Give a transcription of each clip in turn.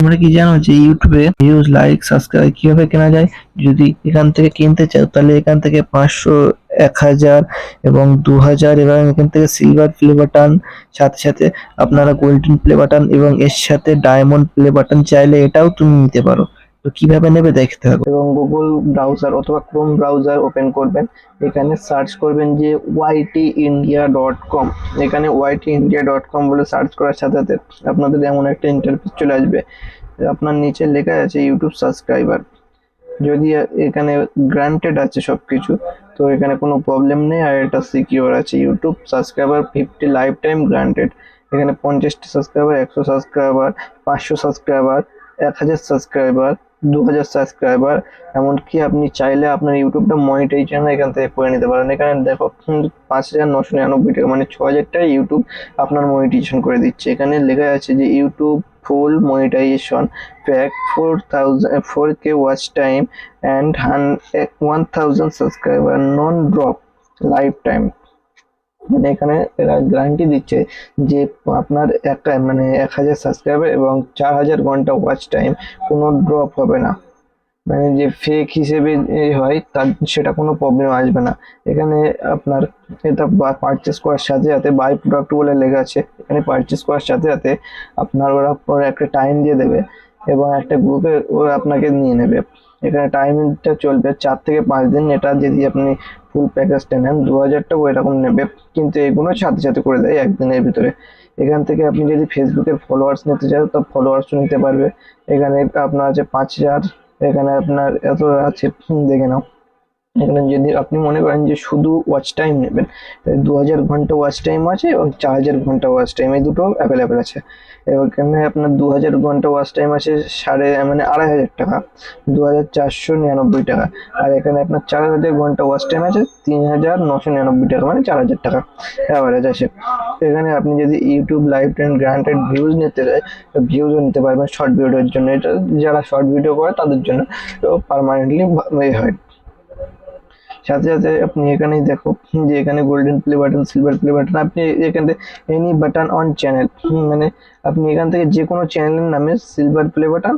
তোমরা কি জানো যে ইউটিউবে ভিউজ লাইক সাবস্ক্রাইব কীভাবে কেনা যায়? যদি এখান থেকে কিনতে চাও, তাহলে এখান থেকে পাঁচশো এক হাজার এবং দু হাজার এবং এখান থেকে সিলভার প্লে বাটন সাথে সাথে আপনারা গোল্ডেন প্লে বাটন এবং এর সাথে ডায়মন্ড প্লে বাটন চাইলে এটাও তুমি নিতে পারো। তো কীভাবে নেবে দেখতে হবে এবং গুগল ব্রাউজার অথবা ক্রোম ব্রাউজার ওপেন করবেন। এখানে সার্চ করবেন যে ওয়াইটি ইন্ডিয়া ডট কম এখানে ওয়াইটি ইন্ডিয়া ডট কম বলে সার্চ করার সাথে সাথে আপনাদের এমন একটা ইন্টারফেস চলে আসবে। আপনার নিচে লেখা আছে ইউটিউব সাবস্ক্রাইবার যদি এখানে গ্রান্টেড আছে সব কিছু তো এখানে কোনো প্রবলেম নেই। আর এটা সিকিউর আছে। YouTube subscriber fifty lifetime granted এখানে পঞ্চাশটি সাবস্ক্রাইবার একশো সাবস্ক্রাইবার পাঁচশো সাবস্ক্রাইবার এক হাজার সাবস্ক্রাইবার দু হাজার সাবস্ক্রাইবার এমনকি আপনি চাইলে আপনার ইউটিউবটা মনিটাইজেশন এখান থেকে করে নিতে পারেন। এখানে দেখো পাঁচ হাজার নশো নিরানব্বই টাকা মানে ছ হাজার টাকা ইউটিউব আপনার মনিটাইজেশন করে দিচ্ছে। এখানে লেখা আছে যে YouTube full monetization pack four thousand four K watch time and one thousand subscriber non drop lifetime মানে এখানে এরা গ্যারান্টি দিচ্ছে যে আপনার একটা মানে এক হাজার সাবস্ক্রাইবার এবং চার হাজার ঘণ্টা ওয়াচ টাইম কোনো ড্রপ হবে না। মানে যে ফেক হিসেবে হয়, তার সেটা কোনো প্রবলেম আসবে না। এখানে আপনার এটা পারচেস করার সাথে সাথে বাই প্রোডাক্ট বলে লেখা আছে। এখানে পারচেস করার সাথে সাথে আপনার ওরা একটা টাইম দিয়ে দেবে। এবং একটা গ্রুপে ও আপনাকে নিয়ে নেবে। এখানে টাইমিংটা চলবে চার থেকে পাঁচ দিন। এটা যদি আপনি ফুল প্যাকেজটা নেন, দু হাজারটাও এরকম নেবে। কিন্তু এগুলো সাথে সাথে করে দেয় একদিনের ভিতরে। এখান থেকে আপনি যদি ফেসবুকের ফলোয়ার্স নিতে চান তো ফলোয়ার্সও নিতে পারবে। এখানে আপনার আছে পাঁচ হাজার, এখানে আপনার এত আছে। দেখে নাও। এখানে যদি আপনি মনে করেন যে শুধু ওয়াচ টাইম নেবেন দু হাজার ঘণ্টা ওয়াচ টাইম আছে এবং চার হাজার ঘণ্টা ওয়াচ টাইম এই দুটো অ্যাভেলেবেল আছে। এখানে আপনার দু হাজার ঘণ্টা ওয়াচ টাইম আছে সাড়ে মানে আড়াই হাজার টাকা দু হাজার চারশো নিরানব্বই টাকা। আর এখানে আপনার চার হাজার ঘণ্টা ওয়াচ টাইম আছে তিন হাজার নশো নিরানব্বই টাকা মানে চার হাজার টাকা অ্যাভারেজ আছে। এখানে আপনি যদি YouTube live time granted views নিতে চাই ভিউজও নিতে পারবেন শর্ট ভিডিওর জন্য। এটা যারা শর্ট ভিডিও করে তাদের জন্য পারমানেন্টলি হয়। সাথে সাথে আপনি এখানেই দেখো যে এখানে golden play button silver play button আপনি এখান থেকে এনি বাটন অন চ্যানেল মানে আপনি এখান থেকে যে কোনো চ্যানেলের নামে silver play button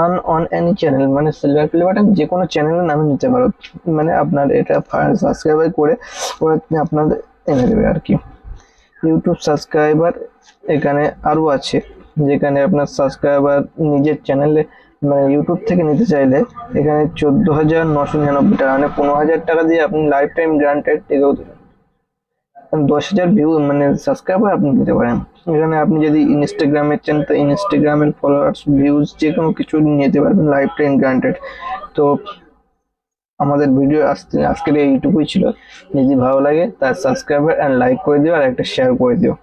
on on any channel মানে সিলভার প্লে বাটন যে কোনো চ্যানেলের নামে নিতে পারো মানে আপনার এটা সাবস্ক্রাইবার করে ওরা আপনাদের এনে দেবে আর কি। ইউটিউব সাবস্ক্রাইবার এখানে আরও আছে, যেখানে আপনার সাবস্ক্রাইবার নিজের চ্যানেলে মানে ইউটিউব থেকে নিতে চাইলে এখানে চোদ্দ হাজার নশো নিরানব্বই টাকা মানে পনেরো হাজার টাকা দিয়ে আপনি লাইফ টাইম গ্রান্টেড এগোও দশ হাজার ভিউ মানে সাবস্ক্রাইবার আপনি নিতে পারেন। এখানে আপনি যদি ইনস্টাগ্রামে চান, তো ইনস্টাগ্রামের ফলোয়ার্স ভিউজ যে কোনো কিছু নিতে পারবেন লাইফ টাইম গ্রান্টেড তো আমাদের ভিডিও আসতে আজকের এইটুকুই ছিল। যদি ভালো লাগে, তার সাবস্ক্রাইবার অ্যান্ড লাইক করে দিও আর একটা শেয়ার করে দিও।